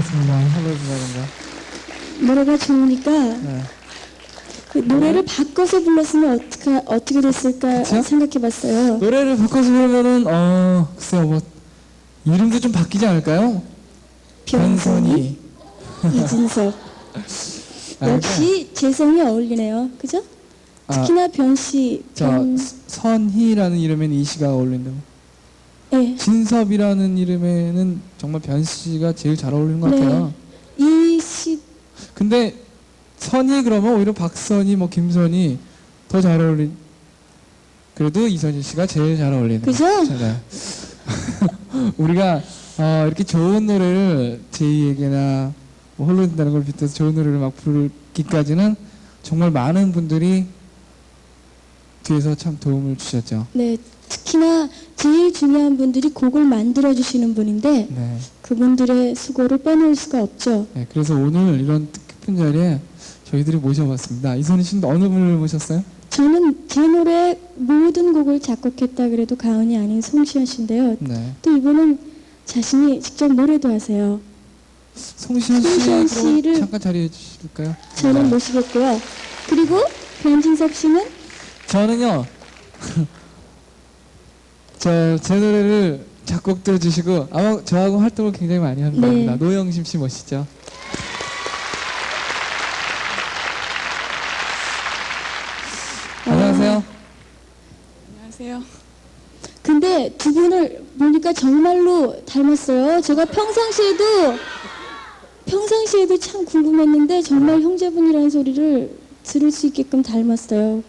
반갑습니다. 헬로즈라입니다. 노래가 좋으니까 네. 그 노래를 바꿔서 불렀으면 어떻게 어떻게 됐을까 그쵸? 생각해봤어요. 노래를 바꿔서 부르면은 어 글쎄요 뭐 이름도 좀 바뀌지 않을까요? 변선이, 이진석. 아, 역시 재성이 어울리네요. 그죠? 아, 특히나 변씨, 저 변, 선희라는 이름에는 이 씨가 어울린다고. 예, 진섭이라는 이름에는 정말 변 씨가 제일 잘 어울리는 것 네. 같아요. 이씨, 근데 선희 그러면 오히려 박선희 뭐 김선희 더잘 어울린. 그래도 이선희 씨가 제일 잘 어울리는. 그죠? 우리가 어, 이렇게 좋은 노래를 제이에게나 뭐 홀로 된다는 걸 빗대서 좋은 노래를 막 부르기까지는 정말 많은 분들이 뒤에서 참 도움을 주셨죠. 네, 특히나 제일 중요한 분들이 곡을 만들어 주시는 분인데 네. 그분들의 수고를 빼놓을 수가 없죠. 네, 그래서 오늘 이런 뜻깊은 자리에 저희들이 모셔봤습니다. 이선희 씨는 어느 분을 모셨어요? 저는 제 노래 모든 곡을 작곡했다 그래도 가언이 아닌 송시현 씨인데요. 네. 또 이분은 자신이 직접 노래도 하세요. 송시현 씨 송시현 씨를 잠깐 자리해 주실까요? 저는 네. 모시겠고요. 그리고 변진섭 씨는 저는요. 저 제 노래를 작곡 들어주시고 아마 저하고 활동을 굉장히 많이 합니다. 네. 노영심 씨 멋있죠? 안녕하세요. 안녕하세요. 근데 두 분을 보니까 정말로 닮았어요. 제가 평상시에도 평상시에도 참 궁금했는데 정말 형제분이라는 소리를 들을 수 있게끔 닮았어요.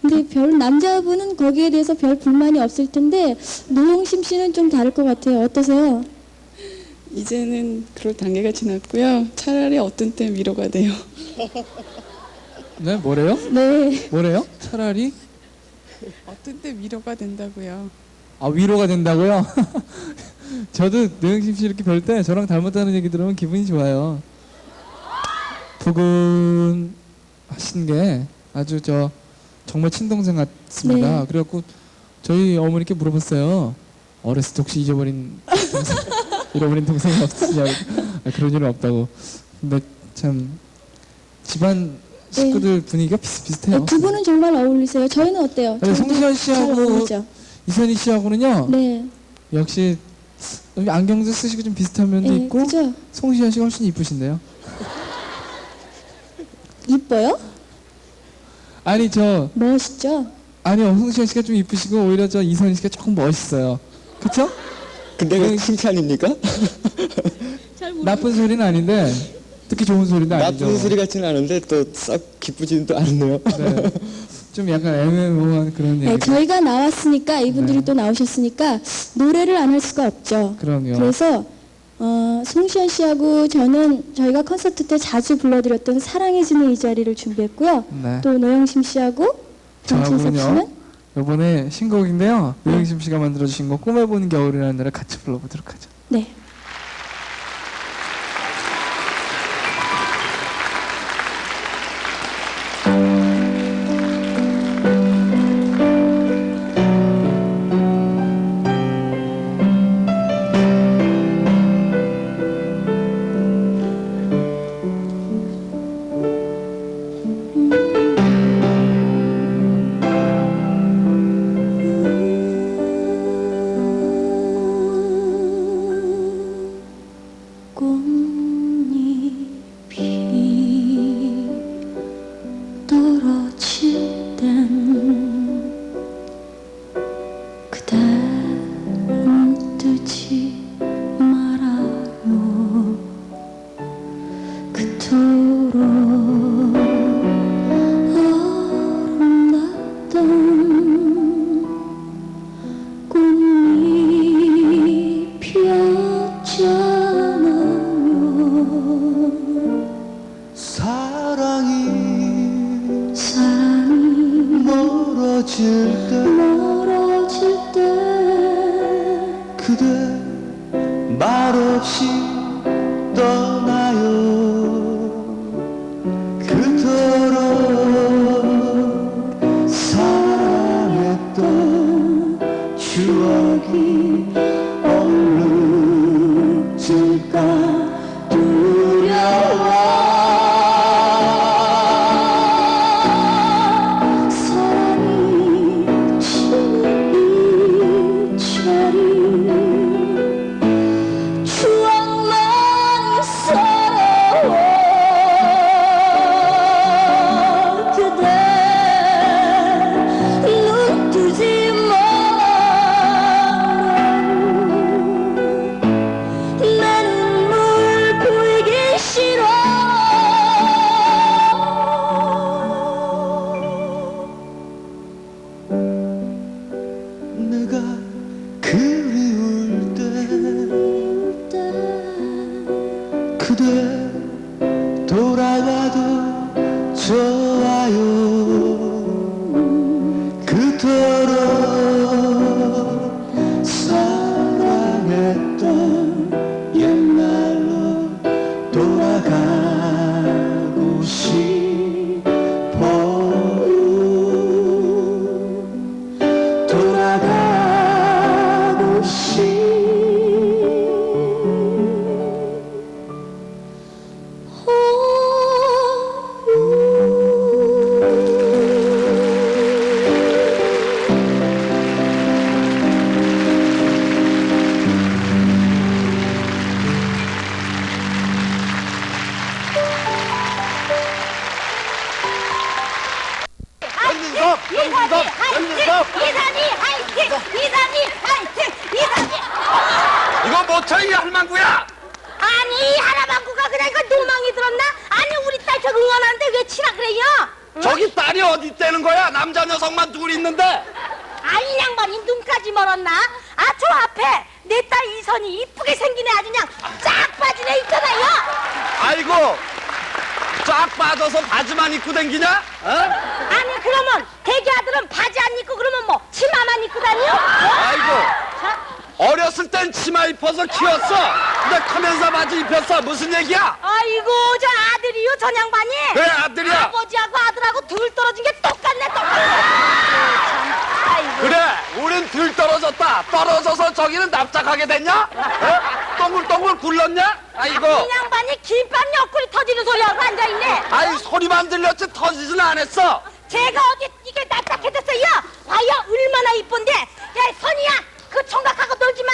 근데 별 남자분은 거기에 대해서 별 불만이 없을 텐데 노홍심 씨는 좀 다를 것 같아요. 어떠세요? 이제는 그럴 단계가 지났고요. 차라리 어떤 때 위로가 돼요. 네, 뭐래요? 네. 뭐래요? 차라리 어떤 때 위로가 된다고요. 아 위로가 된다고요? 저도 노영심 씨 이렇게 뵐때 저랑 닮았다는 얘기 들으면 기분이 좋아요. 부근하신 게 아주 저 정말 친동생 같습니다. 네. 그래갖고 저희 어머니께 물어봤어요. 어렸을 때 혹시 잊어버린 동생, 잃어버린 동생이 없으냐고 아, 그런 일은 없다고. 근데 참 집안 식구들 분위기가 비슷비슷해요. 네, 두 분은 정말 어울리세요. 저희는 어때요? 송시현 잘 씨하고? 이선희 씨하고는요. 네. 역시 안경도 쓰시고 좀 비슷한 면도 네, 있고 그죠? 송시현 씨가 훨씬 이쁘신데요. 이뻐요? 아니 저 멋있죠? 아니요 송시현 씨가 좀 이쁘시고 오히려 저 이선희 씨가 조금 멋있어요. 그쵸? 근데 그 칭찬입니까? 나쁜 소리는 아닌데 듣기 좋은 소리도 아니죠. 나쁜 소리 같지는 않은데 또 썩 기쁘지는 또 않네요. 네. 좀 약간 애매모호한 그런 네, 얘기. 저희가 나왔으니까 이분들이 네. 또 나오셨으니까 노래를 안 할 수가 없죠. 그럼요. 그래서 어, 송시현 씨하고 저는 저희가 콘서트 때 자주 불러드렸던 사랑해지는 이 자리를 준비했고요. 네. 또 노영심 씨하고 변진섭 씨는. 이번에 신곡인데요. 노영심 씨가 만들어주신 곡 꿈에 보는 겨울이라는 노래 같이 불러보도록 하죠. 네. 그대 말없이 떠나 아이 양반이 눈까지 멀었나? 아 저 앞에 내 딸 이선이 이쁘게 생긴 애 아주 그냥 쫙 빠진 애 있잖아요 아이고, 쫙 빠져서 바지만 입고 댕기냐? 어? 아니 그러면 대기 아들은 바지 안 입고 그러면 뭐 치마만 입고 다녀? 아이고, 자, 어렸을 땐 치마 입어서 키웠어. 근데 크면서 바지 입혔어. 무슨 얘기야? 아이고 저 아들이요 전 양반이 그래, 아들이야. 아버지하고 아들하고 둘 떨어진 게 똑같네 똑같네 참, 아이고. 그래, 우린 들 떨어져서 저기는 납작하게 됐냐? 어? 동글동글 굴렀냐? 아이고. 이 양반이 김밥 옆구리 터지는 소리하고 앉아있네 아이 소리만 들렸지 터지진 않았어. 제가 어디 이게 납작해졌어요 봐요 얼마나 이쁜데 야 선이야 그 총각하고 놀지 마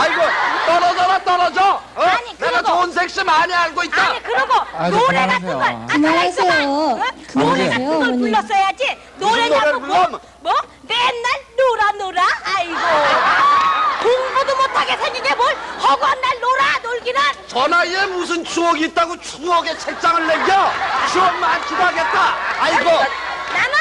아이고 떨어져라 떨어져. 어? 아니, 내가 그러고- 좋은 섹시 많이 알고 있다. 아니 그러고 아, 저 노래 같은 그만하세요. 걸 아, 그만하세요. 있어봐. 어? 노래 그만하세요, 같은 걸 어머니. 불렀어야지 노래를 노래냐고 불러? 뭐? 뭐? 맨날 놀아 놀아 아이고 공부도 게뭘 허구한 날 놀아 놀기는 저 나이에 무슨 추억이 있다고 추억의 책장을 내겨? 추억 많기도 하겠다. 아이고 나는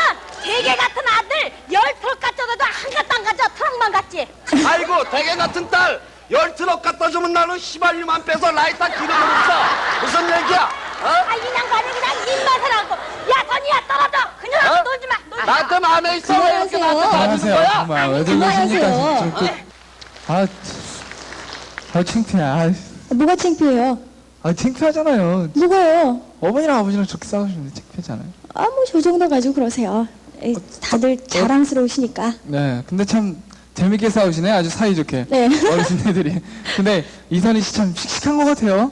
세계 같은 아들 열 트럭 갖져도 한 갖도 안 가져 트럭만 갔지 아이고 대개 같은 딸. 열 트럭 갖다 주면 나는 시발유만 빼서 라이터 기름을 써. 무슨 얘기야? 어? 아, 이 양반이 그냥 입맛을 하고 야 선이야 떨어져 그냥 어? 놀지 마 놀지 마 나한테 마음에 있어 왜 이렇게 나한테 놔주는 그만하세요. 거야? 정말 왜 그만하세요. 진짜 아, 아 창피해. 아, 뭐가 창피해요? 아 창피하잖아요. 뭐가요? 어머니랑 아버지랑 저렇게 싸우시는데 창피하잖아요. 아, 뭐 저 정도 가지고 그러세요. 에이, 다들 자랑스러우시니까. 네, 근데 참 재밌게 싸우시네. 아주 사이좋게. 네. 어르신네들이. 근데 이선희 씨 참 씩씩한 것 같아요.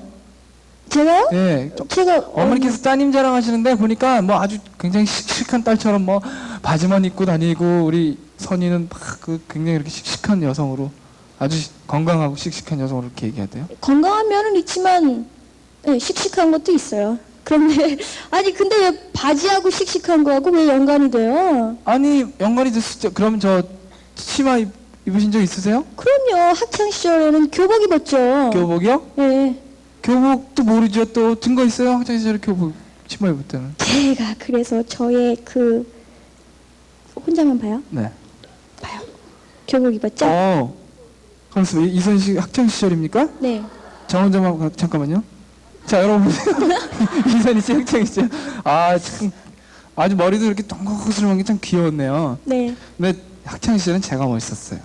제가요? 예. 좀 제가 어머니께서 따님 자랑하시는데 보니까 뭐 아주 굉장히 씩씩한 딸처럼 뭐 바지만 입고 다니고 우리 선이는 막 그 굉장히 이렇게 씩씩한 여성으로 아주 시- 건강하고 씩씩한 여성으로 이렇게 얘기하대요. 건강한 면은 있지만 예, 씩씩한 것도 있어요. 그런데 아니 근데 왜 바지하고 씩씩한 거하고 왜 연관이 돼요? 아니 연관이 됐었죠. 그럼 저 치마 입, 입으신 적 있으세요? 그럼요. 학창 시절에는 교복 입었죠. 교복이요? 예. 교복도 모르죠. 또 증거 있어요? 학창 시절에 교복 치마 입을 때는. 제가 그래서 저의 그 혼자만 봐요. 네. 봐요. 교복 입었죠? 어. 그렇습니다. 이- 이선 씨 학창 시절입니까? 네. 가- 잠깐만요. 자 여러분. 이선희 씨 학창 시절. 아 참. 아주 머리도 이렇게 동글동글한 게참 귀여웠네요. 네. 근데 학창 시절은 제가 멋있었어요.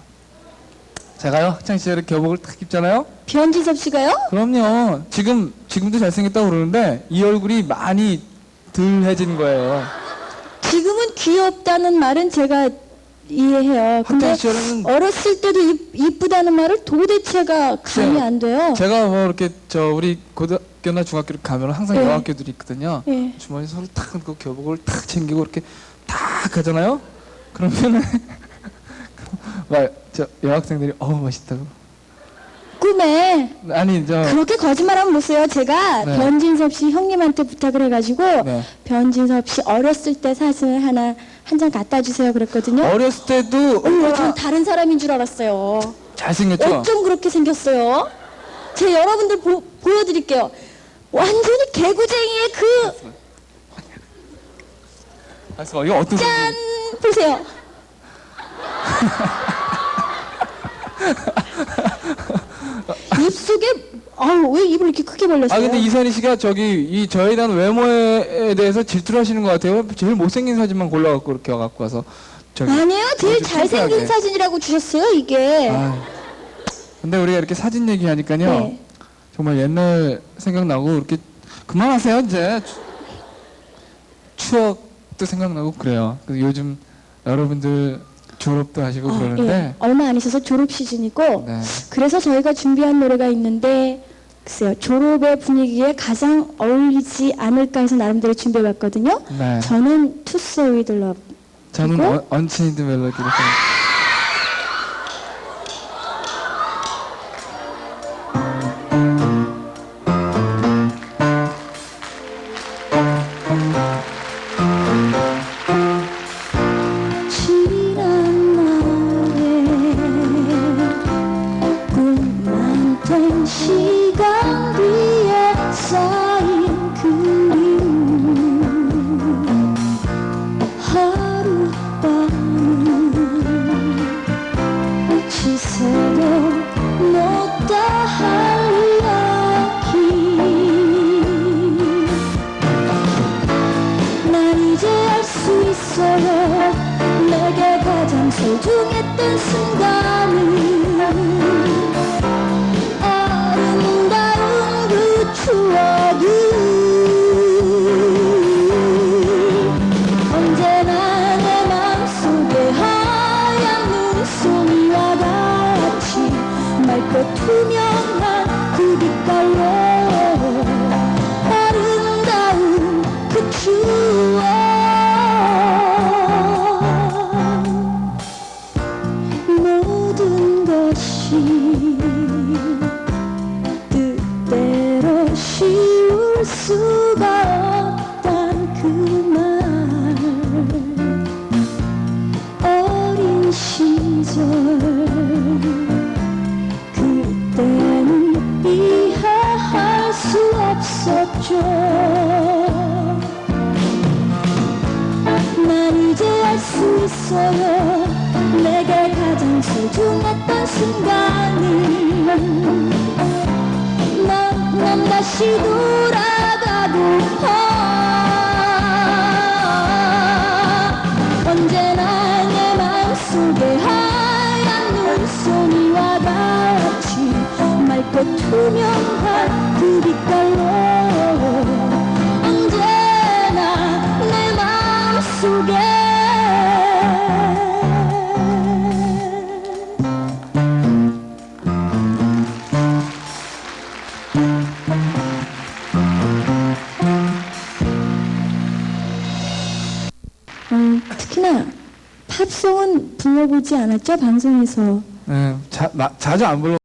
제가요 학창 시절에 교복을 딱 입잖아요. 변지섭 씨가요? 그럼요. 지금 지금도 잘생겼다고 그러는데 이 얼굴이 많이 덜해진 거예요. 지금은 귀엽다는 말은 제가 이해해요. 근데 시절에는 어렸을 때도 이, 이쁘다는 말을 도대체가 감이. 안 돼요. 제가 뭐 이렇게 저 우리 고등학교나 중학교를 가면 항상 네. 여학교들이 있거든요. 예. 주머니 서로 탁그 교복을 탁 챙기고 이렇게 탁 가잖아요. 그러면은 막저 여학생들이 어우 멋있다고. 꿈에 아니 저 그렇게 거짓말하면 못 써요. 제가 네. 변진섭 씨 형님한테 부탁을 해가지고 네. 변진섭 씨 어렸을 때 사진을 하나 한 장 갖다 주세요 그랬거든요. 어렸을 때도 어머, 전 다른 사람인 줄 알았어요. 잘생겼죠. 어쩜 그렇게 생겼어요? 제 여러분들 보, 보여드릴게요. 완전히 개구쟁이의 그, 그래서 이거 어떤 짠! 보세요. 입속에 아우 왜 입을 이렇게 크게 벌렸어요? 아 근데 이선희 씨가 저기 이 저에 대한 외모에 대해서 질투를 하시는 것 같아요. 제일 못생긴 사진만 골라갖고 이렇게 갖고 와서 저기. 아니에요. 제일 아주 잘생긴 창피하게. 사진이라고 주셨어요 이게. 아, 근데 우리가 이렇게 사진 얘기하니까요. 네. 정말 옛날 생각나고 이렇게 그만하세요 이제 추- 추억도 생각나고 그래요. 그 요즘 여러분들 졸업도 하시고 아, 그러는데 예. 얼마 안 있어서 졸업 시즌이고 네. 그래서 저희가 준비한 노래가 있는데 글쎄요 졸업의 분위기에 가장 어울리지 않을까 해서 나름대로 준비해봤거든요. 네. 저는 투스 러브 저는? 어, 언체인드 멜로디를 있어요. 내게 가장 소중했던 순간은 난, 난 다시 돌아가고파 언제나 내 맘속에 하얀 눈송이와 같이 맑고 투명한 그 빛깔로 불러보지 않았죠 방송에서? 네, 자, 나, 자주 안 불러